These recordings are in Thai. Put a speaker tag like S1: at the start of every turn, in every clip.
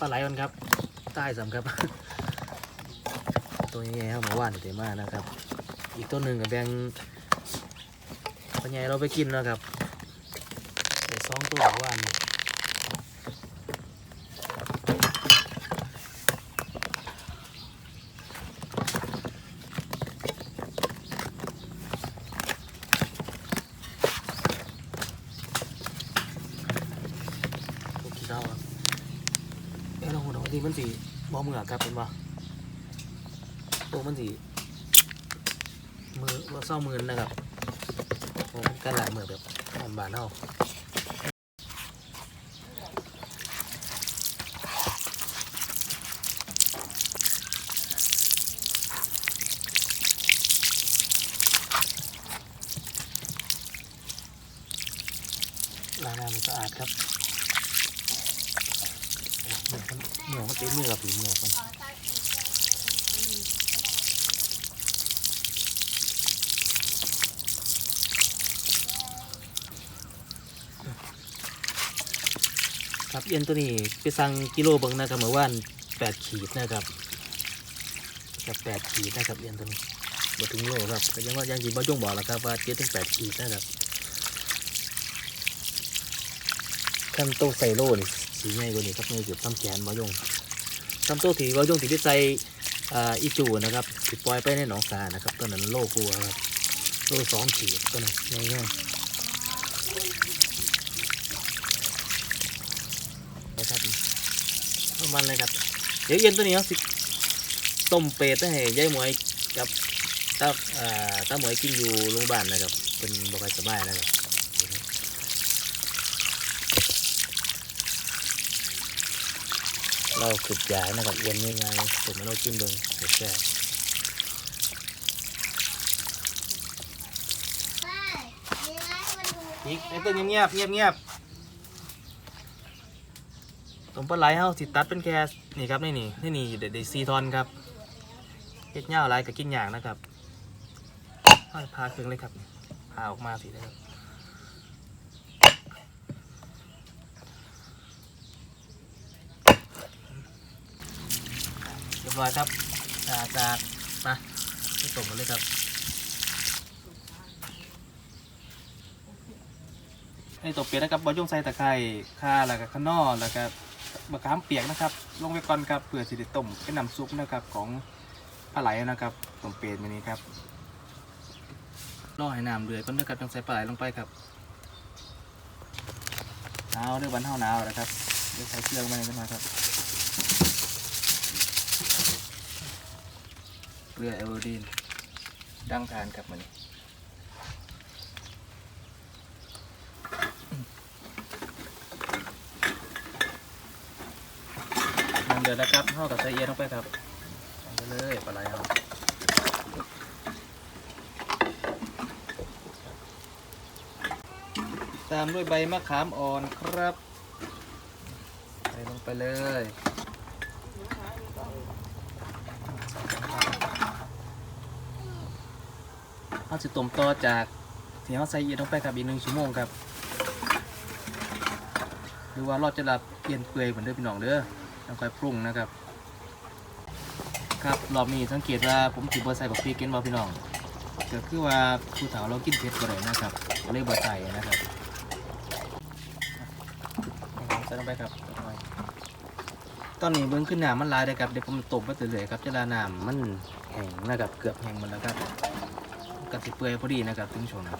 S1: ปลาไหลมันครับ ใต้สำครับ ตัวนี้ครับหมาว่านเต็มมากนะครับ อีกตัวหนึ่งกับแบงปลาใหญ่เราไปกินนะครับเดี๋ยวสองตัวหมาว่านนี่พวกขี้เท่าครับเอ้ยเรา มันสีบ่มือครับเป็นบ่ตัวมันสีมือว่าเศร้ามือนะครับโอ้มันกันหลายมือแบบอ่อนบานเท่าล้างน้ำมันสะอาดครับ เหนียวมันเหนียมันเต็มมือกับผีเหนียวกันครับเอียนตัวนี้ไปสั่งกิโลบิงนะครับเมื่อวานแปดขีดนะครับกับแปดขีดนะครับเอียนตัวนี้บ่ถึงโลครับก็ยังว่ายังจีบ่ยงบอกแล้วครับว่าเจ็ดถึงแปดขีดนะครับขั้นโตใส่โลนี่ สีใหญ่กว่านี้ครับนี่เกือบซ้ำแขนบ่ยงซ้ำโตที่บ่ยงที่ได้ใส่อีจูนะครับที่ปล่อยไปในหนองสานะครับตัวนั้นโลกลัวครับโลสองขีดตัวนั้นง่ายๆนะครับประมาณเลยครับเดี๋ยวเย็นตัวนี้เขาสิต้มเป็ดให้ยายหมวยกับตาตาหมวยกินอยู่โรงพยาบาลนะครับเป็นบกสบายนะครับ เราขุดยานะครับเย็นง่ายๆผมมาเรากินเบิ้งเดี๋ยวแช่บอีกไอ้ตัวเงียบๆเงียบเงียบๆตรงปลาไหลเฮาสิตัดเป็นแค่นี่ครับนี่นี่นี่นี่เด็ดซีทอนครับเฮ็ดเหย้าอะไรกับกินอย่างนะครับเอาพาเครื่องเลยครับพาออกมาสินะครับเร้อยครับสะอาดสะอาดมาไปส่งกันเลยครับไอ้ตัวเป็ดนะครับบอยงใส่ตะไคร้ข่าแล้วก็ข้างนอแล้วก็มะขามเปียกนะครับ ลงไปก่อนครับเพื่อสิได้ต้มเป็นน้ำซุปนะครับของปลาไหลนะครับต้มเป็ดมื้อนี้ครับรอให้น้ำเดือดก่อนนะครับต้องใส่ปลาไหลลงไปครับหนาวเด้วยวันเท่าหนาวนะครับเดี๋ยวใส่เกลือลงไปนิดหน่อยครับ เกลือเอเวอร์ดีนดังทานครับมันนี้น้ำเดือดแล้วครับเข้ากับใส่เอียนลงไปครับไปเลยปลาไหลเอาตามด้วยใบมะขามอ่อนครับใส่ลงไปเลย เอาสิต้มต่อจากที่เขาใส่เอียนลงไปครับอีกหนึ่งชั่วโมงครับ หรือว่ารอดจะรับเอียนเปื่อยเหมือนเดิมพี่น้องเด้อแล้วค่อยปรุงนะครับ ครับรอบนี้สังเกตว่าผมถือบอร์ใส่บักพริกก็นบอพี่น้องก็คือว่าผู้เฒ่าเรากินเผ็ดบ่ได้นะครับก็เลยบ่ใส่นะครับใส่ลงไปครับตอนนี้เบิ้งขึ้นหน้ำมันลายเลยครับเดี๋ยวผมต้มไปเรื่อยๆครับจะลาน้ำมันแห้งนะครับเกือบแห้งหมดแล้วครับ ก็สิเปื่อยพอดีนะครับถึงช่วงนั้น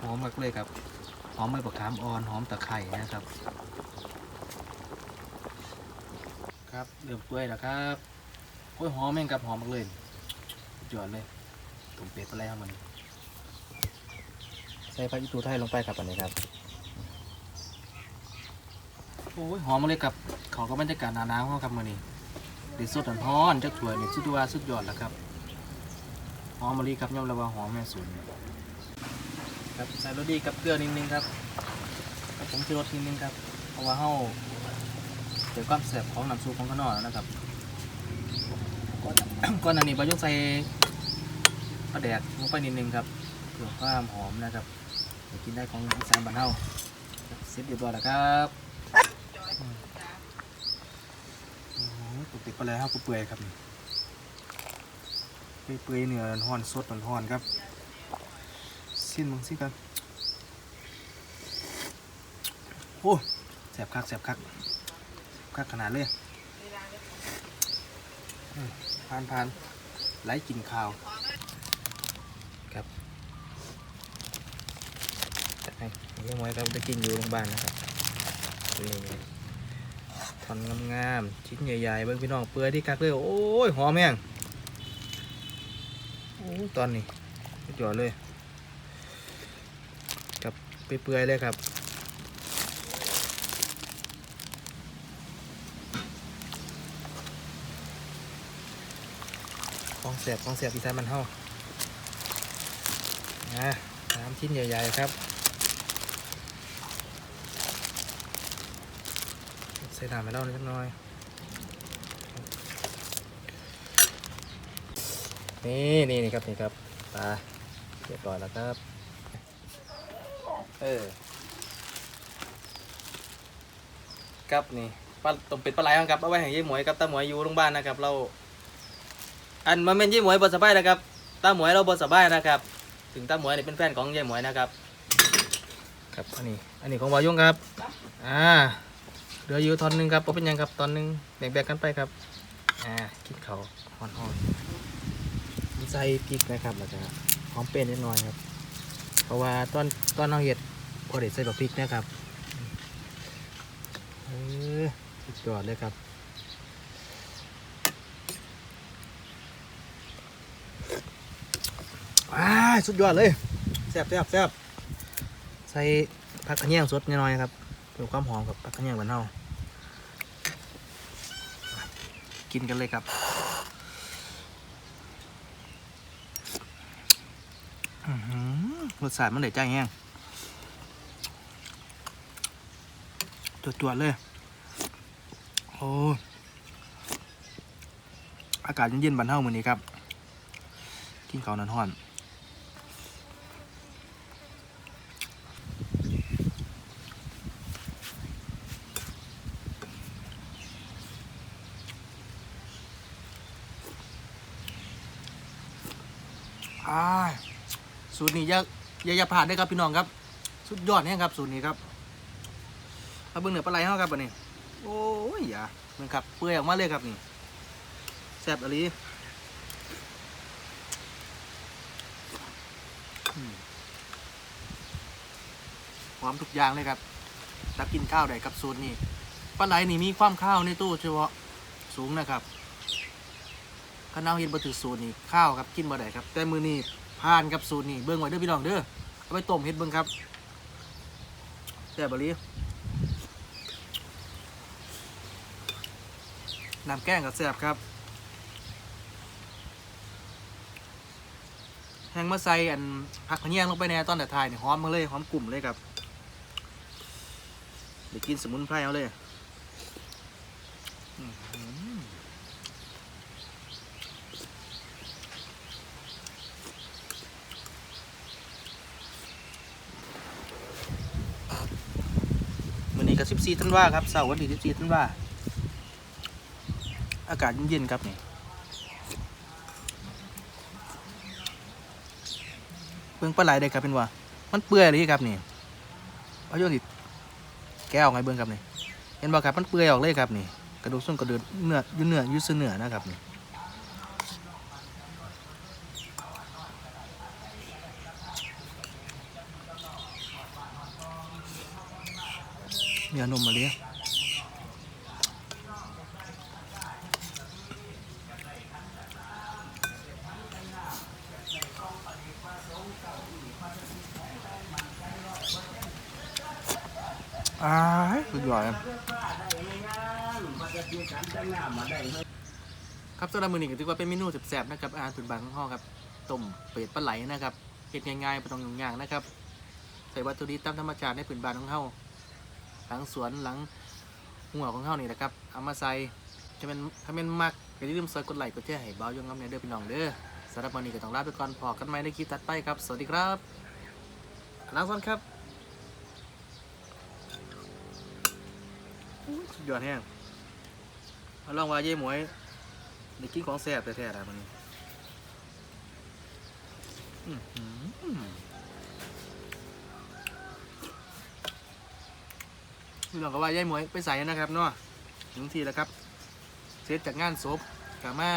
S1: หอมมากเลยครับ หอมใบบักขามอ่อนหอมตะไคร้นะครับ ครับเริ่มเปื่อยแล้วครับโอ้ยหอมแม่งกับหอมมากเลยสุดยอดเลยตุ่มเป็ดไปแล้วมันใส่ผักอีตูไทยลงไปครับอันนี้ครับโอ้ยหอมมาเลยครับเขาก็บรรยากาศหนาวๆครับมื้อนี้ดิสดร้อนจักถ้วยนี่สุดว่าสุดยอดแล้วครับ หอมมะลิครับยอมรับว่าหอมแม่สุดครับใส่รสดีกับเกลือนิดนึงครับกับผมชูรสนิดนึงครับเพราะว่าเฮาเดี๋ยวความแสบของน้ำซุปของข้างนอกแล้วนะครับก่อนอันนี้ปลายกใส่ปลาแดกลงไปนิดนึงครับเพื่อความหอมนะครับกินได้ของอีสานบ้านเฮาเสร็จเรียบร้อยแล้วครับอืมตกติดไปแล้วครับเปื่อยครับ เปื่อยๆเนื้อห่อนสดห่อนๆครับสิ้นมึงสิครับโอ้แสบคักแสบคักคักขนาดเลยผ่านผ่านไหลกินข้าวครับให้เลี้ยงไว้ครับจะกินอยู่โรงพยาบาลนะครับนี่ทอนงามๆชิ้นใหญ่ๆเบิ้งพี่น้องเปื่อยที่คักเลยโอ้ยหอมแห้งโอ้ย ตอนนี้สุดยอดเลยกับเปื่อยๆเลยครับของเสียบของเสียบอีสานมันเฮานะน้ำชิ้นใหญ่ ๆ ครับใส่น้ำไปเล่านิดหน่อย นี่นี่นี่ครับนี่ครับปลาเรียบร้อยแล้วครับเออครับนี่ปลาต้มเป็ดปลาไหลครับเอาไว้ให้ยี่หมวยกับตาหมวยอยู่โรงพยาบาลนะครับ เรา อันมันเป็นยี่หมวยบทสบายนะครับตาหมวยเราบทสบายนะครับ ถึงตาหมวยนี่เป็นแฟนของยี่หมวยนะครับ ครับอันนี้อันนี้ของวายุงครับอ่าเหลืออยู่ตอนหนึ่งครับบ่เป็นหยังครับตอนหนึ่งแบ่งๆกันไปครับอ่าคิดเขาหอนหอนๆมี ใส่พริกนะครับแล้วก็หอมเป็นนิดหน่อยครับ เพราะว่าตอนตอนเราเห็ดพอเด็ดใส่กับพริกนะครับเออสุดยอดเลยครับว้าสุดยอดเลยแซ่บแซ่บแซ่บใส่ผักกระเนียงสดนิดหน่อยครับเพิ่มความหอมกับผักกระเนียงบ้านเฮากินกันเลยครับอื้อหือ รสชาติมันได้ใจแห้งจวดๆเลย โอ้ อากาศเย็นๆบ้านเฮามือนี้ครับ กินข้าวนันห้อนอ่า สูตรนี้อย่าอย่าอย่าผ่านได้ครับพี่น้องครับ สุดยอดเนี่ยครับสูตรนี้ครับเอาเบิ่งเหนือปลาไหลเฮาครับอันนี้ โอ้ยอย่าเบิ่งครับ เปื่อยออกมาเลยครับนี่แซ่บอะไรหอมทุกอย่างเลยครับตักกินข้าวได้กับสูตรนี้ปลาไหลนี่มีความข้าวในตู้เฉพาะสูงนะครับข้าวเห็นบ่ถือสูตรนี่ข้าวครับกินบ่ได้ครับ แต่มือนี้ ผ่านกับสูตรนี่เบิ่งไว้เด้อพี่น้องเด้อเอาไปต้มเฮ็ดเบิ่งครับแซ่บบ่ลีน้ำแกงก็แซ่บครับแห้งมาใส่อันผักขะเนียงลงไปในตอนแต่ทายนี่หอมมาเลยหอมกลุ่มเลยครับเดี๋ยวกินสมุนไพรเอาเลย ที่14ธันวาครับเสาร์วันที่14ธันวาอากาศเย็นๆครับนี่เบื้องปลาไหลได้ครับเป็นว่า มันเปื่อยเลยครับนี่เอาโยนติแก้วไงเบื้องครับนี่เห็นบ่ครับมันเปื่อยออกเลยครับนี่กระดูกส่วนกระดูกเนื้อยืดเนื้อยืดเสื้อเนื้อนะครับนี่ เนื้อนุ่มมาเลยอ้ายสุดยอดเลยครับสำหรับมือนี้ก็ถือว่าเป็นเมนูแซ่บๆนะครับอาหารพื้นบ้านของห้องครับต้มเป็ดปลาไหลนะครับเฮ็ดง่ายๆไม่ต้องยุ่งยากนะครับใส่วัตถุดิบตามธรรมชาติในพื้นบ้านของเฮา หลังสวนหลังหัวของเฮานี่นะครับเอามาใส่จะเป็นถ้าเป็นมักอย่าลืมซอยกดไลค์กดแชร์ให้เบาย่องงำเนี่ยเด้อพี่น้องเด้อสำหรับวันนี้ก็ต้องลาไปก่อนพอกันใหม่ในคลิปถัดไปครับ สวัสดีครับลาก่อนครับอุ๊ยสุดยอดแห้งอเอาลองว่าเย่หมวยได้กินของแซ่บแท้ๆแล้วมันนี้ พี่น้องก็ว่าเย่หมวยไปใส่นะครับเนาะถึงทีแล้วครับเสร็จจากงานศพกามา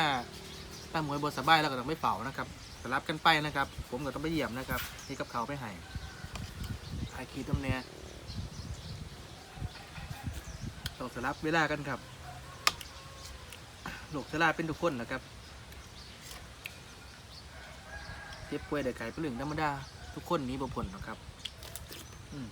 S1: ป้าหมวยบนสบายแล้วก็ต้องไปเป่านะครับสลับกันไปนะครับ ผมก็ต้องไปเยี่ยมนะครับนี่กับเขาไปให้ถ่ายคลิปตำเนียต้องสลับเวลากันครับโรคชราเป็นทุกคนนะครับ เจ็บป่วยได้ไข้เป็นเรื่องธรรมดา ทุกคนหนี้บ่พ้นหรอกครับ อืม